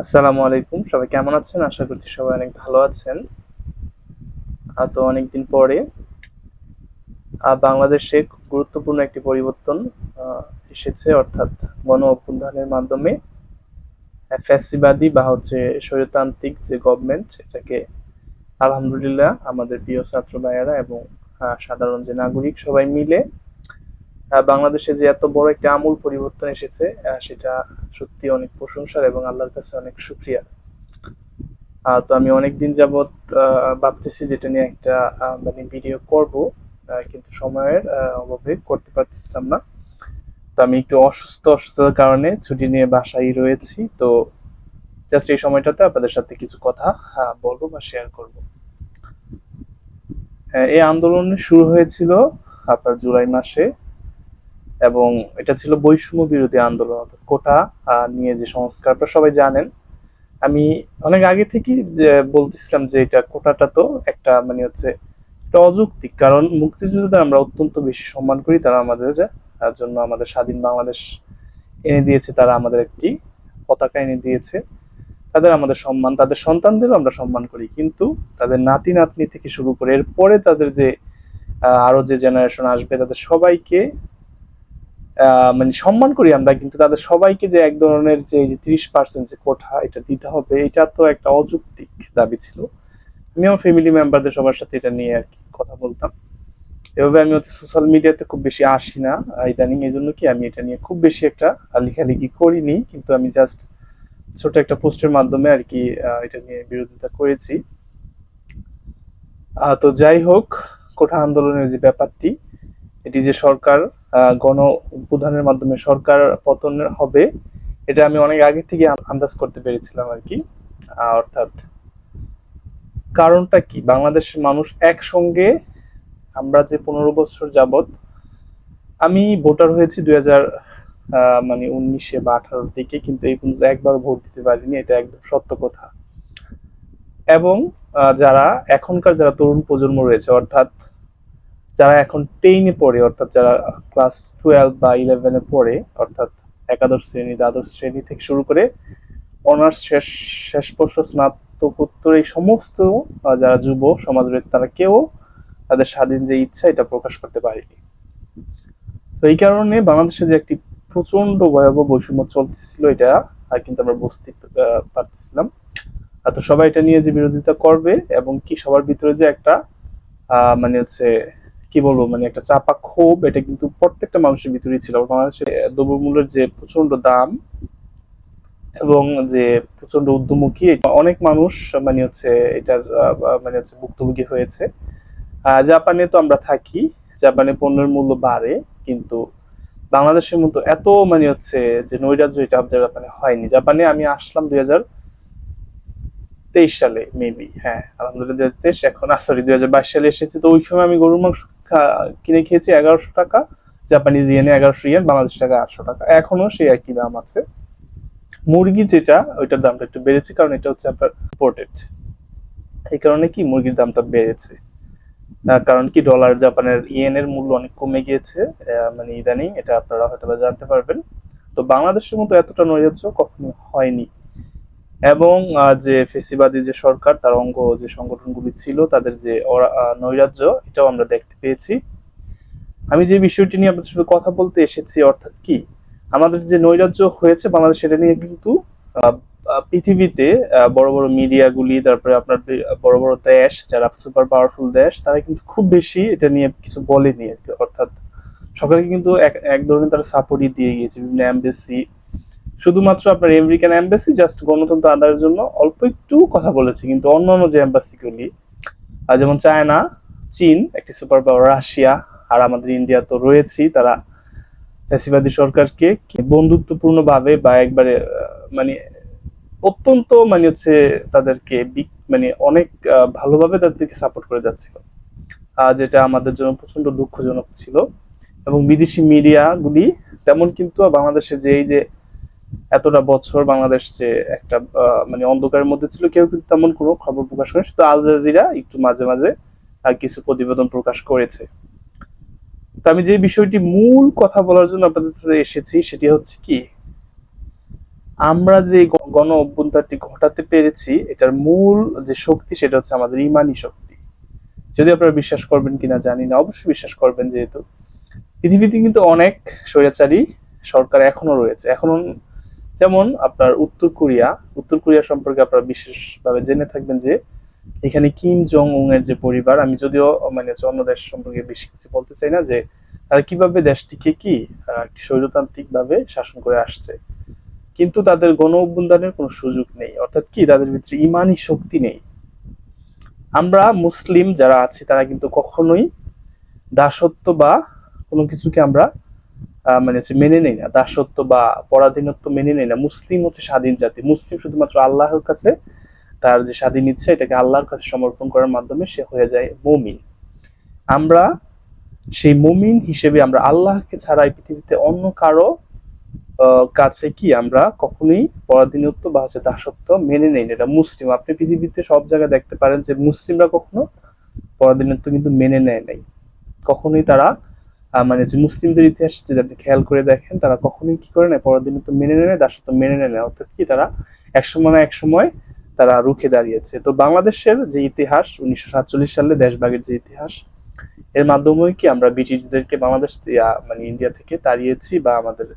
আসসালামু আলাইকুম। সবাই কেমন আছেন? আশা করছি সবাই অনেক ভালো আছেন। তো অনেকদিন পরে বাংলাদেশে খুব গুরুত্বপূর্ণ একটি পরিবর্তন এসেছে, অর্থাৎ গণ অভ্যুত্থানের মাধ্যমে ফ্যাসিবাদী বা হচ্ছে স্বৈরতান্ত্রিক যে গভর্নমেন্ট এটাকে আলহামদুলিল্লাহ আমাদের প্রিয় ছাত্র ভাইয়েরা এবং সাধারণ যে নাগরিক সবাই মিলে বাংলাদেশে যে এত বড় একটা আমূল পরিবর্তন এসেছে সেটা সত্যি অনেক প্রশংসার এবং আল্লাহর কাছে অনেক শুক্রিয়া। আহ, তো আমি অনেক দিন যাবৎ ভাবতেছি যেটা নিয়ে একটা মানে ভিডিও করব কিন্তু সময়ের অভাবে করতে পারতেছিলাম না। তো আমি একটু অসুস্থ অসুস্থতার কারণে ছুটি নিয়ে বাসায় রয়েছি তো জাস্ট এই সময়টাতে আপনাদের সাথে কিছু কথা বলব বা শেয়ার করব। এই আন্দোলন শুরু হয়েছিল আপনার জুলাই মাসে এবং এটা ছিল বৈষম্য বিরোধী আন্দোলন অর্থাৎ কোটা নিয়ে যে সংস্কার সবাই জানেন। আমি অনেক আগে থেকেই বলতেছিলাম যে এটা কোটাটা তো একটা মানে হচ্ছে একটা অযৌক্তিক কারণ মুক্তিযোদ্ধাদের আমরা অত্যন্ত বেশি সম্মান করি তারা আমাদের জন্য আমাদের স্বাধীন বাংলাদেশ এনে দিয়েছে তারা আমাদের একটি পতাকা এনে দিয়েছে। তাদের আমাদের সম্মান তাদের সন্তানদেরও আমরা সম্মান করি। কিন্তু তাদের নাতি নাতনি থেকে শুরু করে এরপরে তাদের যে আহ, আরও যে জেনারেশন আসবে তাদের সবাইকে মানে সম্মান করি আমরা, কিন্তু তাদের সবাইকে যে এক ধরনের যে, এই যে ত্রিশ পার্সেন্ট যে কোঠা এটা দিতে হবে, এটা তো একটা অযৌক্তিক দাবি ছিল। আমি আমার ফ্যামিলি মেম্বারদের সবার সাথে এটা নিয়ে আর কি কথা বলতাম। এভাবে আমি হচ্ছে সোশ্যাল মিডিয়াতে খুব বেশি আসি না। ইদানিং এই জন্য কি আমি এটা নিয়ে খুব বেশি একটা লেখালেখি করিনি, কিন্তু আমি জাস্ট ছোট একটা পোস্টের মাধ্যমে আর কি এটা নিয়ে বিরোধিতা করেছি। তো যাই হোক কোঠা আন্দোলনের যে ব্যাপারটি, এটি যে সরকার গণ উদ্বোধনের মাধ্যমে সরকার পতন হবে, এটা আমি অনেক আগে থেকে আন্দাজ করতে পেরেছিলাম আর কি। অর্থাৎ কারণটা কি? বাংলাদেশের মানুষ একসঙ্গে আমরা যে পনেরো বছর যাবত আমি ভোটার হয়েছি দুই হাজার মানে উনিশে বা আঠারোর দিকে, কিন্তু এই পর্যন্ত একবার ভোট দিতে পারিনি, এটা একদম সত্য কথা। এবং যারা এখনকার যারা তরুণ প্রজন্ম রয়েছে, অর্থাৎ যারা এখন টেইনে পড়ে, অর্থাৎ যারা ক্লাস টুয়েলভ বা ইলেভেনে পড়ে, অর্থাৎ একাদশ শ্রেণি, দ্বাদশ শ্রেণি থেকে শুরু করে অনার্স শেষ শেষ বর্ষ স্নাতকোত্তর, এই সমস্ত যারা যুব সমাজ রয়েছে, তারা কেউ তাদের স্বাধীন যে ইচ্ছা, এটা প্রকাশ করতে পারেনি। তো এই কারণে বাংলাদেশে যে একটি প্রচণ্ড ভয়াবহ বৈষম্য চলতেছিল, এটা কিন্তু আমরা বুঝতে পারতেছিলাম। তো সবাই এটা নিয়ে যে বিরোধিতা করবে এবং কি সবার ভিতরে যে একটা মানে হচ্ছে কি বলব মানে একটা চাপা ক্ষোভ, এটা কিন্তু প্রত্যেকটা মানুষের ভিতরেই ছিল। বাংলাদেশে দ্রব্যমূল্যের যে প্রচণ্ড দাম এবং যে প্রচণ্ড এটা অনেক মানুষ মানে হচ্ছে এটার মানে হচ্ছে ভুক্তভোগী হয়েছে। জাপানে তো আমরা থাকি, জাপানে পণ্যের মূল্য বাড়ে, কিন্তু বাংলাদেশের মতো এত মানে হচ্ছে যে নৈরাজ্য এটা আমাদের জাপানে হয়নি। জাপানে আমি আসলাম দুই হাজার তেইশ সালে মেবি হ্যাঁ আলহামদুলিল্লাহ দুই হাজার তেইশ, এখন সরি দুই হাজার বাইশ সালে এসেছি। তো ওই সময় আমি গরুর মাংস কিনে খেয়েছি এগারোশো টাকা জাপানিজ ইয়েনে এগারোশো ইয়েন বাংলাদেশ টাকা আটশো টাকা। এখনও সেই একই দাম আছে। মুরগি যেটা, ওইটার দামটা একটু বেড়েছে, কারণ এটা হচ্ছে আপনার ইম্পোর্টেড এই কারণে কি মুরগির দামটা বেড়েছে। কারণ কি ডলার জাপানের ইয়েনের মূল্য অনেক কমে গিয়েছে। মানে ইদানিং এটা আপনারা হয়তো জানতে পারবেন। তো বাংলাদেশের মতো এতটা নৈরাজ্য কখনো হয়নি। এবং যে ফেসিবাদী যে সরকার, তার অঙ্গ যে সংগঠনগুলি ছিল, তাদের যে নৈরাজ্য, এটাও আমরা দেখতে পেয়েছি। আমি যে বিষয়টি নিয়ে আপনাদের সাথে কথা বলতে এসেছি, অর্থাৎ কি? আমাদের যে নৈরাজ্য হয়েছে বাংলাদেশ এটা নিয়ে কিন্তু পৃথিবীতে বড় বড় মিডিয়াগুলি, তারপরে আপনার বড় বড় দেশ, যারা সুপার পাওয়ারফুল দেশ, তারা কিন্তু খুব বেশি এটা নিয়ে কিছু বলেনি আর কি। অর্থাৎ সরকারকে কিন্তু এক ধরনের তারা সাপোর্টই দিয়ে গিয়েছে, বিভিন্ন এমবেসি শুধুমাত্র আপনার আমেরিকান এম্বাসি জাস্ট গণতন্ত্র আদায়ের জন্য অল্প একটু কথা বলেছে কিন্তু অন্যান্য যে এম্বাসিগুলি আহ, যেমন চায়না চীন একটি সুপার পাওয়ার রাশিয়া আর আমাদের ইন্ডিয়া তো রয়েছেই তারা ফ্যাসিবাদী সরকারকে বন্ধুত্বপূর্ণ ভাবে বা একবারে মানে অত্যন্ত মানে হচ্ছে তাদেরকে মানে অনেক ভালোভাবে তাদেরকে সাপোর্ট করে যাচ্ছিল। যেটা আমাদের জন্য প্রচণ্ড দুঃখজনক ছিল। এবং বিদেশি মিডিয়াগুলি তেমন কিন্তু বাংলাদেশে যে এই যে এতটা বছর বাংলাদেশ যে একটা মানে অন্ধকারের মধ্যে ছিল, কেউ কিন্তু তেমন কোনো খবর প্রকাশ করে শুধু আল জাজিরা একটু মাঝে মাঝে কিছু প্রতিবেদন প্রকাশ করেছে। তো আমি যে বিষয়টি মূল কথা বলার জন্য আপনাদের সাথে এসেছি, সেটি হচ্ছে কি, আমরা যে গণ অভ্যুত্থানটি ঘটাতে পেরেছি, এটার মূল যে শক্তি, সেটা হচ্ছে আমাদের ইমানি শক্তি। যদি আপনারা বিশ্বাস করবেন কিনা জানি না, অবশ্যই বিশ্বাস করবেন যেহেতু। পৃথিবীতে কিন্তু অনেক স্বৈরাচারী সরকার এখনও রয়েছে। এখনও যেমন আপনার উত্তর কোরিয়া উত্তর কোরিয়া সম্পর্কে আপনারা বিশেষভাবে জেনে থাকবেন যে এখানে কিম জং উং এর যে পরিবার, আমি যদিও মানে অন্য দেশ সম্পর্কে বেশি কিছু বলতে চাই না যে তারা কীভাবে দেশটিকে কি একটি স্বৈরতান্ত্রিক ভাবে শাসন করে আসছে। কিন্তু তাদের গণ অভ্যুত্থানের কোনো সুযোগ নেই। অর্থাৎ কি, তাদের ভিতরে ইমানই শক্তি নেই। আমরা মুসলিম যারা আছি, তারা কিন্তু কখনোই দাসত্ব বা কোনো কিছুকে আমরা মানে মেনে নেই না, দাসত্ব বা পরাধীনত্ব মেনে নেই না। মুসলিম হচ্ছে স্বাধীন জাতি। মুসলিম শুধুমাত্র আল্লাহর কাছে তার যে স্বাধীন ইচ্ছে, এটাকে আল্লাহর কাছে সমর্পণ করার মাধ্যমে সে হয়ে যায় মমিন। আমরা সেই মুমিন হিসেবে আমরা আল্লাহকে ছাড়া এই পৃথিবীতে অন্য কারও কাছে কি আমরা কখনোই পরাধীনত্ব বা হচ্ছে দাসত্ব মেনে নেই না। এটা মুসলিম। আপনি পৃথিবীতে সব জায়গায় দেখতে পারেন যে মুসলিমরা কখনো পরাধীনত্ব কিন্তু মেনে নেয় নাই। কখনোই তারা মানে যে মুসলিমদের ইতিহাস যদি আপনি খেয়াল করে দেখেন, তারা কখনোই কি করে না নেয় তো মেনে নেয় দাসত্ব মেনে নেয় না অর্থাৎ কি, তারা একসময় না একসময় তারা রুখে দাঁড়িয়েছে। তো বাংলাদেশের যে ইতিহাস, উনিশশো সাতচল্লিশ সালে দেশভাগের যে ইতিহাস, এর মাধ্যমে কি আমরা ব্রিটিশদেরকে বাংলাদেশ মানে ইন্ডিয়া থেকে তাড়িয়েছি বা আমাদের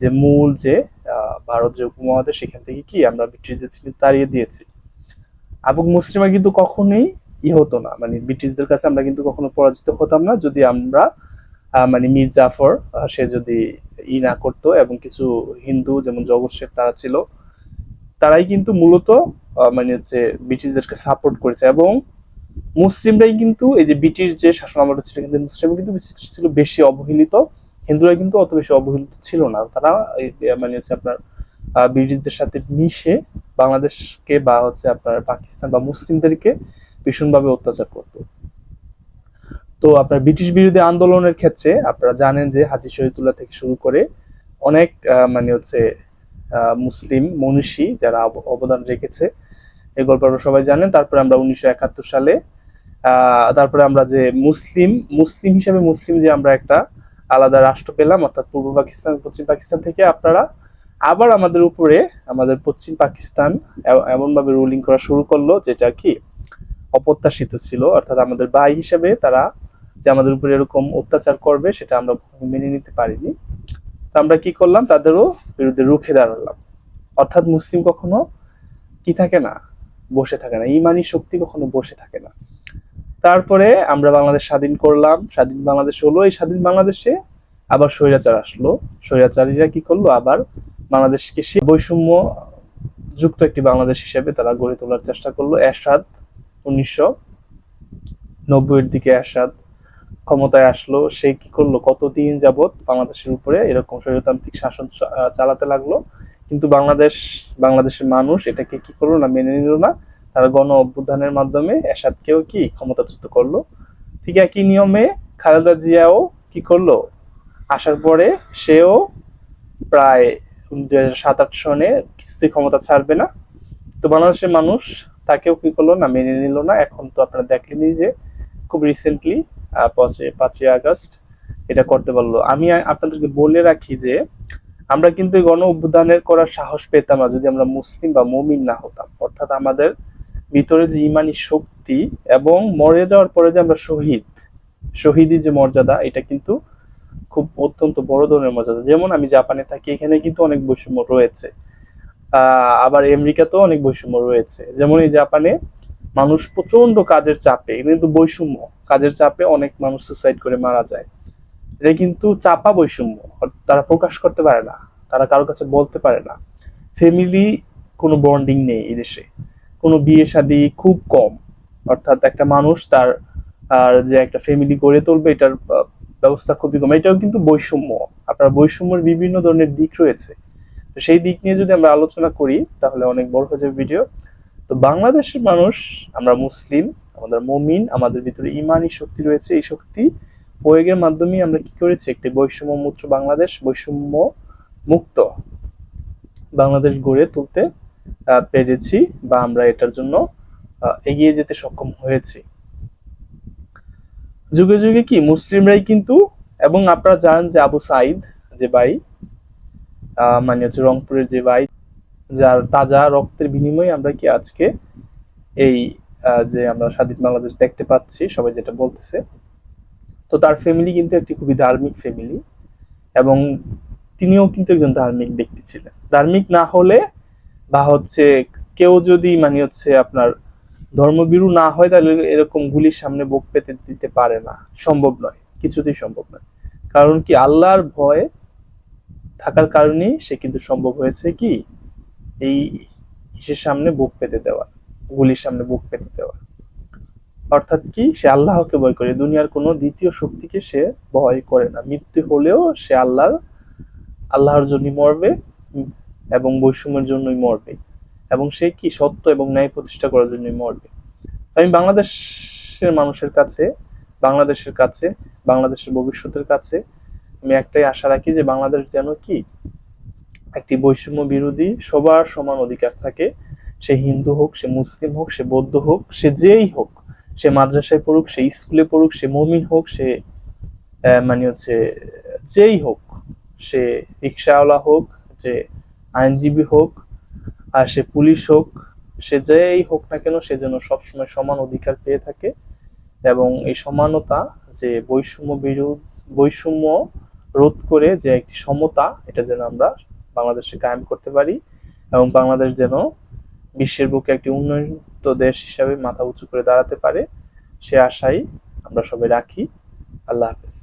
যে মূল যে ভারত যে উপমহাদেশ, সেখান থেকে কি আমরা ব্রিটিশদের থেকে তাড়িয়ে দিয়েছি। এবং মুসলিমরা কিন্তু কখনোই ই হতো না। মানে ব্রিটিশদের কাছে আমরা কিন্তু কখনো পরাজিত হতাম না। যদি আমরা মানে মীর জাফর সে যদি ই না করতো এবং কিছু হিন্দু যেমন জগৎ শেখ তারা ছিল, তারাই কিন্তু মূলত মানে হচ্ছে ব্রিটিশদেরকে সাপোর্ট করেছে এবং মুসলিমরাই কিন্তু এই যে ব্রিটিশ যে শাসন আমলটা ছিল, কিন্তু মুসলিম কিন্তু ছিল, বেশি অবহেলিত। হিন্দুরা কিন্তু অত বেশি অবহেলিত ছিল না। তারা মানে হচ্ছে আপনার ব্রিটিশদের সাথে মিশে বাংলাদেশকে বা হচ্ছে আপনার পাকিস্তান বা মুসলিমদেরকে ভীষণভাবে অত্যাচার করতো। তো আপনার ব্রিটিশ বিরোধী আন্দোলনের ক্ষেত্রে আপনারা জানেন যে হাজি শহীদুল্লাহ থেকে শুরু করে অনেক মানে হচ্ছে মুসলিম, মনীষী যারা অবদান রেখেছে। এই গল্প আপনারা সবাই জানেন। তারপরে আমরা উনিশশো একাত্তর সালে তারপরে আমরা যে মুসলিম মুসলিম হিসেবে মুসলিম যে আমরা একটা আলাদা রাষ্ট্র পেলাম, অর্থাৎ পূর্ব পাকিস্তান, পশ্চিম পাকিস্তান থেকে আপনারা আবার আমাদের উপরে, আমাদের পশ্চিম পাকিস্তান এমন ভাবে রুলিং করা শুরু করল, যেটা কি? অপ্রত্যাশিত ছিল। অর্থাৎ আমাদের ভাই হিসেবে তারা যে আমাদের উপরে এরকম অত্যাচার করবে, সেটা আমরা মেনে নিতে পারিনি। তো আমরা কি করলাম? তাদেরও বিরুদ্ধে রুখে দাঁড়ালাম। অর্থাৎ মুসলিম কখনো কি থাকে না? বসে থাকে না। ইমানি শক্তি কখনো বসে থাকে না। তারপরে আমরা বাংলাদেশ স্বাধীন করলাম। স্বাধীন বাংলাদেশ হলো। এই স্বাধীন বাংলাদেশে আবার স্বৈরাচার আসলো। স্বৈরাচারীরা কি করল? আবার বাংলাদেশকে সে বৈষম্য যুক্ত একটি বাংলাদেশ হিসেবে তারা গড়ে তোলার চেষ্টা করল। এরশাদ উনিশশো নব্বইয়ের দিকে এরশাদ ক্ষমতায় আসলো, সে কি করল? কতদিন যাবত বাংলাদেশের উপরে এরকম স্বৈরতান্ত্রিক শাসন চালাতে লাগল? কিন্তু বাংলাদেশ, বাংলাদেশের মানুষ এটাকে কি করল না, মেনে নিল না? তারা গণ অভ্যুত্থানের মাধ্যমে এরশাদকেও কি ক্ষমতাচ্যুত করল? ঠিক একই নিয়মে খালেদা জিয়াও কি করল? আসার পরে সেও প্রায় দুই সাত আট সনে কিছুতেই ক্ষমতা ছাড়বে না। তো বাংলাদেশের মানুষ তাকেও কি করল না, মেনে নিল না? এখন তো আপনারা দেখলেনই যে খুব রিসেন্টলি পাঁচই আগস্ট এটা করতে পারল। আমি আপনাদেরকে বলে রাখি যে, আমরা কিন্তু গণ অভ্যুত্থানের করার সাহস পেতাম না যদি আমরা মুসলিম বা মুমিন না হতাম। অর্থাৎ আমাদের ভিতরে যে ইমানি শক্তি এবং মরে যাওয়ার পরে যে আমরা শহীদ, শহীদি যে মর্যাদা, এটা কিন্তু খুব অত্যন্ত বড় ধরনের মর্যাদা। যেমন আমি জাপানে থাকি, এখানে কিন্তু অনেক বৈষম্য রয়েছে। আবার আমেরিকাতেও অনেক বৈষম্য রয়েছে। যেমন এই জাপানে মানুষ প্রচণ্ড কাজের চাপে কিন্তু বৈষম্য। কাজের চাপে অনেক মানুষ সুসাইড করে মারা যায়। এটা কিন্তু চাপা বৈষম্য। তারা প্রকাশ করতে পারে না। তারা কারোর কাছে বলতে পারে না। ফ্যামিলি কোনো বন্ডিং নেই এই দেশে। কোনো বিয়ে শাদী খুব কম। অর্থাৎ একটা মানুষ তার, আর যে একটা ফ্যামিলি গড়ে তুলবে, এটার ব্যবস্থা খুবই কম। এটাও কিন্তু বৈষম্য। আপনার বৈষম্যের বিভিন্ন ধরনের দিক রয়েছে। তো সেই দিক নিয়ে যদি আমরা আলোচনা করি, তাহলে অনেক বড় হয়ে যাবে ভিডিও তো বাংলাদেশের মানুষ, আমরা মুসলিম আমাদের মমিন, আমাদের ভিতরে ইমানি শক্তি রয়েছে, এই শক্তি প্রয়োগের মাধ্যমে আমরা কি করেছি? একটি বৈষম্য মুক্ত বাংলাদেশ বৈষম্য মুক্ত বাংলাদেশ গড়ে তুলতে পেরেছি বা আমরা এটার জন্য এগিয়ে যেতে সক্ষম হয়েছি। যুগে যুগে কি মুসলিমরাই কিন্তু, এবং আপনারা জানেন যে আবু সাইদ যে ভাই মানে হচ্ছে রংপুরের যে ভাই, যার তাজা রক্তের বিনিময়ে আমরা কি আজকে এই যে আমরা স্বাধীন বাংলাদেশ দেখতে পাচ্ছি, সবাই যেটা বলতেছে। তো তার ফ্যামিলি কিন্তু একটি খুবই ধার্মিক ফ্যামিলি এবং তিনিও কিন্তু একজন ধার্মিক ব্যক্তি ছিলেন। ধার্মিক না হলে বা হচ্ছে কেউ যদি মানে হচ্ছে আপনার ধর্মবিরু না হয়, তাহলে এরকম গুলির সামনে বুক পেতে দিতে পারে না। সম্ভব নয়, কিছুতেই সম্ভব নয়। কারণ কি, আল্লাহর ভয় থাকার কারণেই সে কিন্তু সম্ভব হয়েছে কি? এই ইসের সামনে বুক পেতে দেওয়া। গুলির সামনে বুক পেতে দেওয়া। অর্থাৎ কি? সে আল্লাহকে ভয় করে। দুনিয়ার কোনো দ্বিতীয় শক্তিকে সে ভয় করে না। মৃত্যু হলেও সে আল্লাহর আল্লাহর জন্যই মরবে এবং বৈষম্যের জন্যই মরবে। এবং সে কি? সত্য এবং ন্যায় প্রতিষ্ঠা করার জন্যই মরবে। আমি বাংলাদেশের মানুষের কাছে, বাংলাদেশের কাছে, বাংলাদেশের ভবিষ্যতের কাছে আমি একটাই আশা রাখি যে বাংলাদেশ যেন কি? একটি বৈষম্য বিরোধী সবার সমান অধিকার থাকে। সে হিন্দু হোক, সে মুসলিম হোক, সে বৌদ্ধ হোক, সে যেই হোক, সে মাদ্রাসায় পড়ুক, সে স্কুলে পড়ুক, সে মমিন হোক, সে মানে হচ্ছে যেই হোক, সে রিক্সাওয়ালা হোক, যে আইনজীবী হোক, আর সে পুলিশ হোক, সে যেই হোক না কেন, সে যেন সবসময় সমান অধিকার পেয়ে থাকে এবং এই সমানতা যে বৈষম্য বিরোধ, বৈষম্য রোধ করে যে একটি সমতা, এটা যেন আমরা বাংলাদেশে কায়েম করতে পারি এবং বাংলাদেশ যেন বিশ্বের বুকে একটি উন্নত দেশ হিসাবে মাথা উঁচু করে দাঁড়াতে পারে, সে আশাই আমরা সবাই রাখি। আল্লাহ হাফেজ।